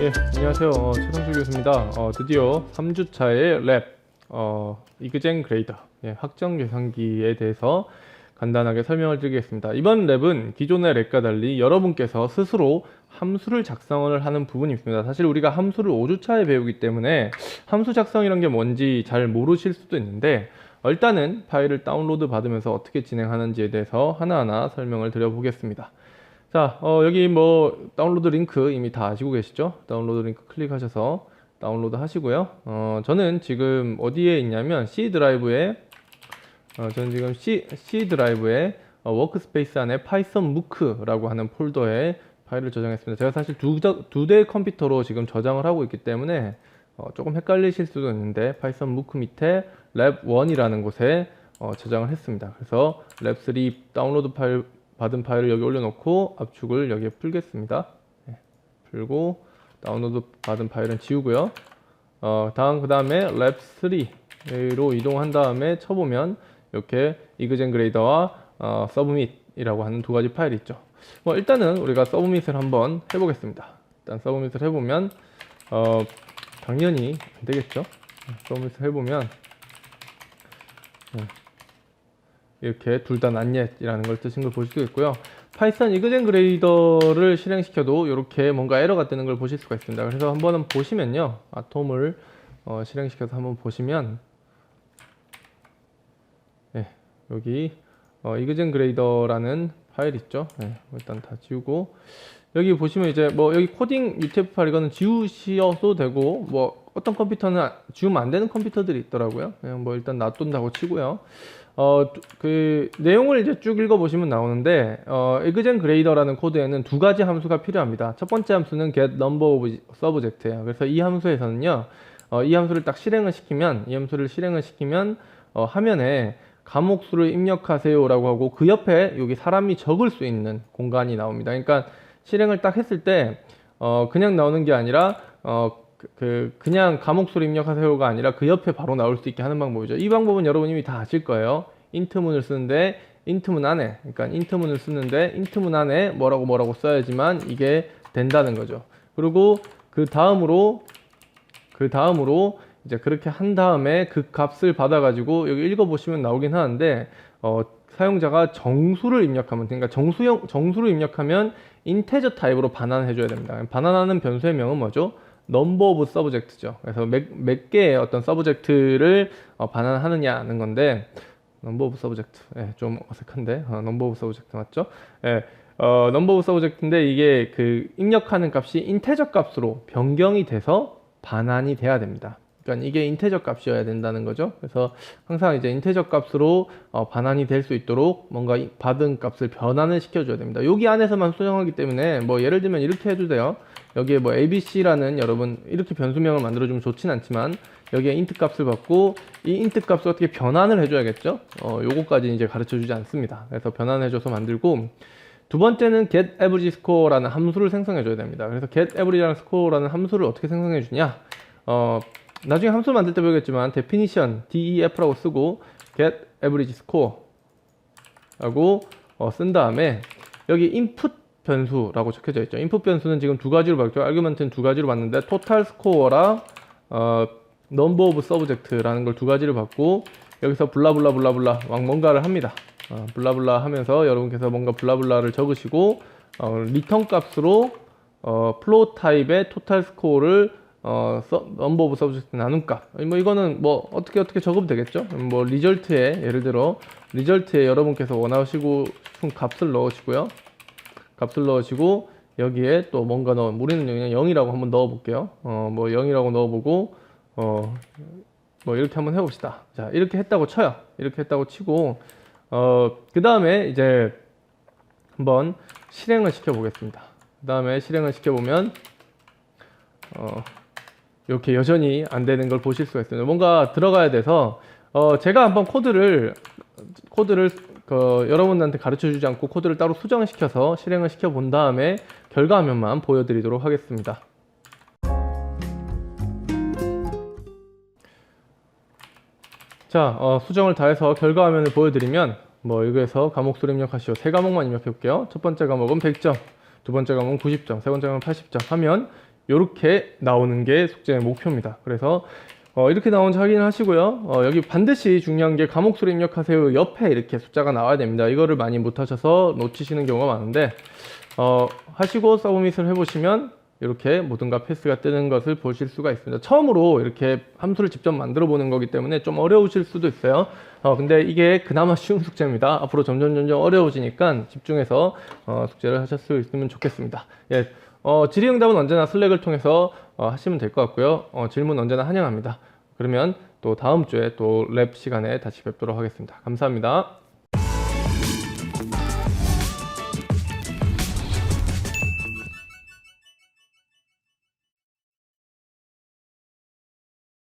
예, 안녕하세요. 어, 최성주 교수입니다. 어, 드디어 3주차의 랩, 어, 이그젠 그레이더, 예, 확정 계산기에 대해서 간단하게 설명을 드리겠습니다. 이번 랩은 기존의 랩과 달리 여러분께서 스스로 함수를 작성을 하는 부분이 있습니다. 사실 우리가 함수를 5주차에 배우기 때문에 함수 작성이란 게 뭔지 잘 모르실 수도 있는데 어, 일단은 파일을 다운로드 받으면서 어떻게 진행하는지에 대해서 하나하나 설명을 드려보겠습니다. 자, 어, 여기 뭐 다운로드 링크 이미 다 아시고 계시죠? 다운로드 링크 클릭하셔서 다운로드 하시고요. 어, 저는 지금 어디에 있냐면 C 드라이브에 어, 저는 지금 C, C 드라이브에 어, 워크스페이스 안에 파이썬 무크라고 하는 폴더에 파일을 저장했습니다. 제가 사실 두, 두 대의 컴퓨터로 지금 저장을 하고 있기 때문에 어, 조금 헷갈리실 수도 있는데 파이썬 무크 밑에 랩1이라는 곳에 어, 저장을 했습니다. 그래서 랩3 다운로드 파일 받은 파일을 여기 올려놓고 압축을 여기에 풀겠습니다. 네, 풀고 다운로드 받은 파일은 지우고요. 어, 다음 그 다음에 랩3로 이동한 다음에 쳐보면 이렇게 이그젠 그레이더와 어, 서브밋이라고 하는 두 가지 파일이 있죠. 뭐 일단은 우리가 서브밋을 한번 해보겠습니다. 일단 서브밋을 해보면 어, 당연히 안 되겠죠. 서브밋을 해보면 네. 이렇게 둘다 낫옛이라는 걸 뜻인 걸 보실 수 있고요. 파이썬 이그젠 그레이더를 실행시켜도 이렇게 뭔가 에러가 뜨는 걸 보실 수가 있습니다. 그래서 한번 보시면요. 아톰을 어, 실행시켜서 한번 보시면 네, 여기 어, 이그젠 그레이더라는 파일 있죠. 네, 일단 다 지우고 여기 보시면 이제 뭐 여기 코딩 UTF 파일 이거는 지우셔도 되고 뭐 어떤 컴퓨터는 아- 지우면 안 되는 컴퓨터들이 있더라고요. 그냥 뭐 일단 놔둔다고 치고요. 어, 그, 내용을 이제 쭉 읽어보시면 나오는데, 어, 에그젠 그레이더라는 코드에는 두 가지 함수가 필요합니다. 첫 번째 함수는 get number of subject예요. 그래서 이 함수에서는요, 어, 이 함수를 딱 실행을 시키면, 이 함수를 실행을 시키면, 어, 화면에 과목 수를 입력하세요라고 하고, 그 옆에 여기 사람이 적을 수 있는 공간이 나옵니다. 그러니까 실행을 딱 했을 때, 어, 그냥 나오는 게 아니라, 어, 그, 그 그냥 수를 입력하세요가 아니라 그 옆에 바로 나올 수 있게 하는 방법이죠. 이 방법은 여러분 이미 다 아실 거예요. 인트문을 쓰는데 인트문 안에 그러니까 인트문을 쓰는데 인트문 안에 뭐라고 뭐라고 써야지만 이게 된다는 거죠. 그리고 그 다음으로 그 다음으로 이제 그렇게 한 다음에 그 값을 받아 가지고 여기 읽어 보시면 나오긴 하는데 어, 사용자가 정수를 입력하면 그러니까 정수형 정수를 입력하면 인테저 타입으로 반환해 줘야 됩니다. 반환하는 변수의 명은 뭐죠? 넘버 오브 서브젝트죠. 그래서 몇, 몇 개의 어떤 서브젝트를 어, 반환하느냐는 건데 넘버 오브 서브젝트 예, 좀 어색한데 어, 넘버 오브 서브젝트 맞죠? 예, 어, 넘버 오브 서브젝트인데 이게 그 입력하는 값이 인테저 값으로 변경이 돼서 반환이 돼야 됩니다. 그러니까 이게 인테저 값이어야 된다는 거죠. 그래서 항상 이제 인테저 값으로 어, 반환이 될 수 있도록 뭔가 이 받은 값을 변환을 시켜줘야 됩니다. 여기 안에서만 수정하기 때문에 뭐 예를 들면 이렇게 해도 돼요. 여기에 뭐 abc라는 여러분 이렇게 변수명을 만들어주면 좋진 않지만 여기에 int 값을 받고 이 int 값을 어떻게 변환을 해줘야겠죠. 어, 요거까지 이제 가르쳐주지 않습니다. 그래서 변환해줘서 만들고 두 번째는 get average score라는 함수를 생성해줘야 됩니다. 그래서 get average라는 score라는 함수를 어떻게 생성해주냐? 어, 나중에 함수 만들 때 배우겠지만 definition def라고 쓰고 get average score라고 어, 쓴 다음에 여기 input 변수라고 적혀져 있죠. input 변수는 지금 두 가지로 봤죠. 아규먼트는 두 가지로 봤는데 total score랑 어, number of subject라는 걸 두 가지를 받고 여기서 블라블라 블라블라 막 뭔가를 합니다. 어, 블라블라 하면서 여러분께서 뭔가 블라블라를 적으시고 어, 리턴 값으로 어, 플로우 타입의 토탈 스코어를 어, 넘버 오브 서브젝트 나눈 값. 뭐 이거는 뭐 어떻게 어떻게 적으면 되겠죠? 뭐 리절트에 예를 들어 리절트에 여러분께서 원하시고 싶은 값을 넣으시고요. 값을 넣으시고 여기에 또 뭔가 넣어 우리는 그냥 0이라고 한번 넣어 볼게요. 어, 뭐 0이라고 넣어 보고 어, 뭐 이렇게 한번 해 봅시다. 자, 이렇게 했다고 쳐요. 이렇게 했다고 치고 어, 그 다음에 이제 한번 실행을 시켜 보겠습니다. 그 다음에 실행을 시켜 보면 어, 이렇게 여전히 안 되는 걸 보실 수가 있습니다. 뭔가 들어가야 돼서 어, 제가 한번 코드를 코드를 그 여러분한테 가르쳐 주지 않고 코드를 따로 수정을 시켜서 실행을 시켜 본 다음에 결과 화면만 보여드리도록 하겠습니다. 자, 어, 수정을 다 해서 결과 화면을 보여드리면 뭐 여기에서 과목 수를 입력하시오. 세 과목만 입력해 볼게요. 첫 번째 과목은 100점, 두 번째 과목은 90점, 세 번째 과목은 80점 하면 이렇게 나오는 게 숙제의 목표입니다. 그래서 어, 이렇게 나온지 확인을 하시고요. 어, 여기 반드시 중요한 게 과목 수를 입력하세요. 옆에 이렇게 숫자가 나와야 됩니다. 이거를 많이 못하셔서 놓치시는 경우가 많은데 어, 하시고 서브밋을 해보시면 이렇게 모든 값 패스가 뜨는 것을 보실 수가 있습니다. 처음으로 이렇게 함수를 직접 만들어 보는 거기 때문에 좀 어려우실 수도 있어요. 어, 근데 이게 그나마 쉬운 숙제입니다. 앞으로 점점 점점 어려워지니까 집중해서 어, 숙제를 있으면 좋겠습니다. 예, 어, 질의응답은 언제나 슬랙을 통해서 어, 하시면 될 것 같고요. 어, 질문 언제나 환영합니다. 그러면 또 다음 주에 또 랩 시간에 다시 뵙도록 하겠습니다. 감사합니다.